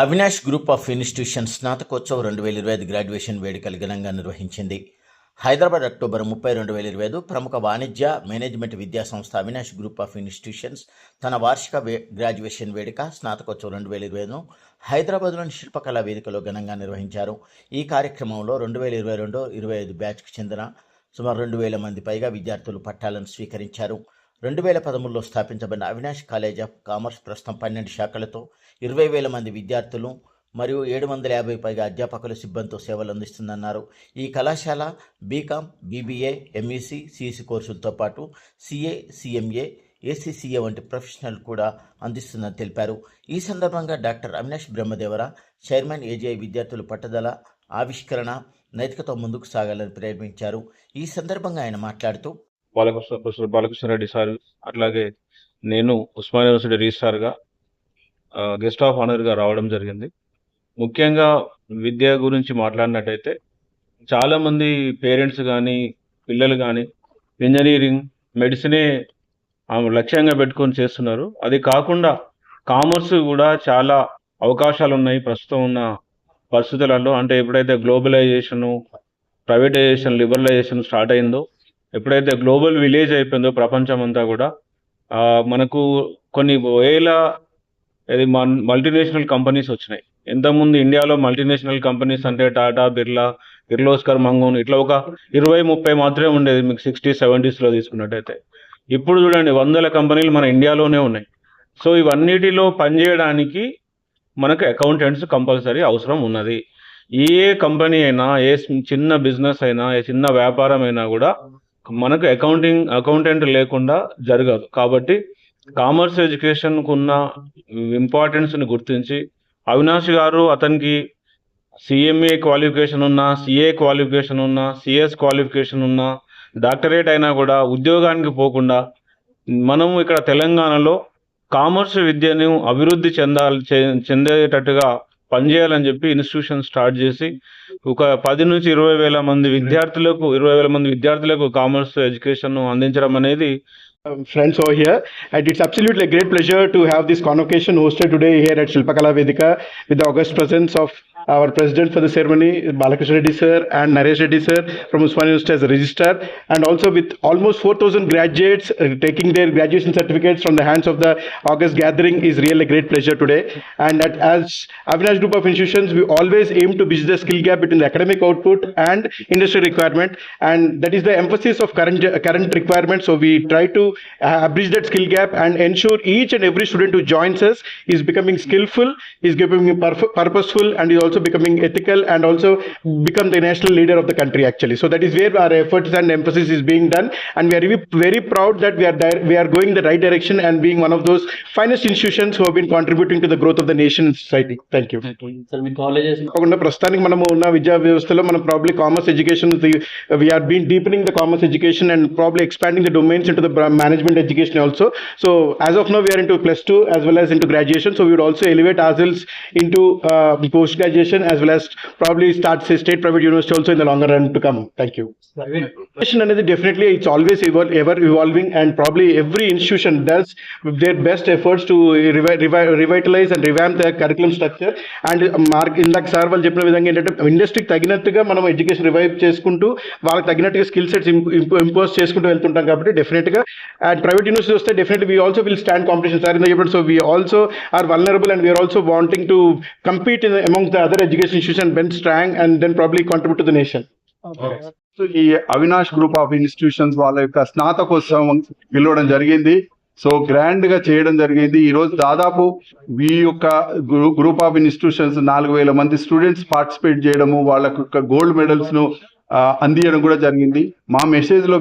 Avinash group of institution స్నాతకోత్సవం రెండు వేల ఇరవై ఐదు గ్రాడ్యుయేషన్ వేడుకలు ఘనంగా నిర్వహించింది. హైదరాబాద్ అక్టోబర్ ముప్పై రెండు వేల ఇరవై ఐదు ప్రముఖ వాణిజ్య మేనేజ్మెంట్ విద్యా సంస్థ అవినాష్ గ్రూప్ ఆఫ్ ఇన్స్టిట్యూషన్స్ తన వార్షిక వే గ్రాడ్యుయేషన్ వేడుక స్నాతకోత్సవం రెండు వేల ఇరవై ఐదును హైదరాబాద్లోని శిల్పకళా వేదికలో ఘనంగా నిర్వహించారు. ఈ కార్యక్రమంలో రెండు వేల ఇరవై రెండు ఇరవై ఐదు బ్యాచ్కు చెందిన సుమారు రెండు వేల మంది పైగా విద్యార్థులు పట్టాలను స్వీకరించారు. రెండు వేల పదమూడులో స్థాపించబడిన అవినాష్ కాలేజ్ ఆఫ్ కామర్స్ ప్రస్తుతం పన్నెండు శాఖలతో ఇరవై వేల మంది విద్యార్థులు మరియు ఏడు వందల యాభై పైగా అధ్యాపకులు సిబ్బందితో సేవలు అందిస్తుందన్నారు. ఈ కళాశాల బీకామ్ బీబీఏ ఎంఈసి సిఈసి కోర్సులతో పాటు సిఏ సిఎంఏ ఏసీసీఏ వంటి ప్రొఫెషనల్ కూడా అందిస్తుందని తెలిపారు. ఈ సందర్భంగా doctor Avinash Brahmadevara chairman AGI విద్యార్థులు పట్టుదల ఆవిష్కరణ నైతికతో ముందుకు సాగాలని ప్రేరేపించారు. ఈ సందర్భంగా ఆయన మాట్లాడుతూ బాలకృష్ణ ప్రొఫెసర్ బాలకృష్ణ రెడ్డి సార్ అట్లాగే నేను ఉస్మాన్ యూనివర్సిటీ రిజిస్ట్రార్గా గెస్ట్ ఆఫ్ ఆనర్గా రావడం జరిగింది. ముఖ్యంగా విద్య గురించి మాట్లాడినట్టయితే చాలామంది పేరెంట్స్ కానీ పిల్లలు కానీ ఇంజనీరింగ్ మెడిసినే ఆమె లక్ష్యంగా పెట్టుకొని చేస్తున్నారు. అది కాకుండా కామర్స్ కూడా చాలా అవకాశాలు ఉన్నాయి ప్రస్తుతం ఉన్న పరిస్థితులలో అంటే ఎప్పుడైతే గ్లోబలైజేషను ప్రైవేటైజేషన్ లిబరలైజేషన్ స్టార్ట్ అయిందో ఎప్పుడైతే గ్లోబల్ విలేజ్ అయిపోయిందో ప్రపంచం అంతా కూడా మనకు కొన్ని వేల అది మల్టీనేషనల్ కంపెనీస్ వచ్చినాయి. ఇంతకుముందు ఇండియాలో మల్టీనేషనల్ కంపెనీస్ అంటే టాటా బిర్లా కిర్లోస్కర్ మంగోన్ ఇట్లా ఒక ఇరవై ముప్పై మాత్రమే ఉండేది మీకు సిక్స్టీ సెవెంటీస్లో తీసుకున్నట్టయితే. ఇప్పుడు చూడండి వందల కంపెనీలు మన ఇండియాలోనే ఉన్నాయి. సో ఇవన్నిటిలో పనిచేయడానికి మనకు అకౌంటెంట్స్ కంపల్సరీ అవసరం ఉన్నది. ఏ కంపెనీ అయినా ఏ చిన్న బిజినెస్ అయినా ఏ చిన్న వ్యాపారం అయినా కూడా మనకు అకౌంటింగ్ అకౌంటెంట్ లేకుండా జరగదు. కాబట్టి కామర్స్ ఎడ్యుకేషన్కు ఉన్న ఇంపార్టెన్స్ని గుర్తించి అవినాష్ గారు అతనికి సిఎంఏ క్వాలిఫికేషన్ ఉన్న సిఏ క్వాలిఫికేషన్ ఉన్న సిఎస్ క్వాలిఫికేషన్ ఉన్న డాక్టరేట్ అయినా కూడా ఉద్యోగానికి పోకుండా మనము ఇక్కడ తెలంగాణలో కామర్స్ విద్యను అభివృద్ధి చెందాలి చె- చెందేటట్టుగా పనిచేయాలని చెప్పి ఇన్స్టిట్యూషన్ స్టార్ట్ చేసి ఒక పది నుంచి ఇరవై వేల మంది విద్యార్థులకు ఇరవై వేల మంది విద్యార్థులకు కామర్స్ ఎడ్యుకేషన్ అందించడం అనేది friends oh here and it's absolutely great pleasure to have this convocation hosted today here at Shilpakala Vedika with august presence of our president for the ceremony, Balakrishna Reddy sir and Naresh Reddy sir from Usmania University as a registrar and also with almost 4,000 graduates uh, taking their graduation certificates from the hands of the August gathering is really a great pleasure today. And that as Avinash Group of Institutions, we always aim to bridge the skill gap between the academic output and industry requirement. And that is the emphasis of current, current requirements. So we try to uh, bridge that skill gap and ensure each and every student who joins us is becoming skillful, is becoming purposeful, and is also becoming ethical and also become the national leader of the country actually. So that is where our efforts and emphasis is being done. And we are very, very proud that we are, di- we are going in the right direction and being one of those finest institutions who have been contributing to the growth of the nation and society. Thank you. Sir me colleges కాకుండా ప్రస్తుతానికి మనము ఉన్న విద్యా వ్యవస్థలో మనం probably commerce education we're been deepening the commerce education and probably expanding the domains into the management education also so as of now we're into plus two as well as into graduation so we would also elevate ourselves into uh, post graduation as well as probably start say, state private university also in the longer run to come. Thank you. Education అనేది definitely it's always ever evolving and probably every institution does their best efforts to revitalise and revamp the curriculum structure and mark ఇందాక sir వాళ్ళు చెప్పిన విధంగా ఏంటంటే ఇండస్ట్రీకి తగినట్టుగా మనం education revive చేసుకుంటూ వాళ్ళకి తగినట్టుగా స్కిల్ సెట్స్ ఇంపోజ్ చేసుకుంటూ వెళ్తుంటాం కాబట్టి డెఫినెట్గా అండ్ ప్రైవేట్ యూనివర్సిటీ వస్తే definitely we also will stand competition sir ఇందా చెప్పండి so we also are vulnerable and we're also wanting to compete in among the other education institutions, bend strong, and then probably contribute to the nation. So ఈ Avinash group of institutions వాళ్ళ యొక్క స్నాతకోత్సవం పిలవడం జరిగింది. So గ్రాండ్గా చేయడం జరిగింది. ఈ రోజు దాదాపు ఈ యొక్క గ్రూప్ ఆఫ్ ఇన్స్టిట్యూషన్స్ నాలుగు వేల మంది స్టూడెంట్స్ పార్టిసిపేట్ చేయడము వాళ్ళ యొక్క గోల్డ్ మెడల్స్ను ఆ, అందించడం కూడా జరిగింది. మా మెసేజ్లో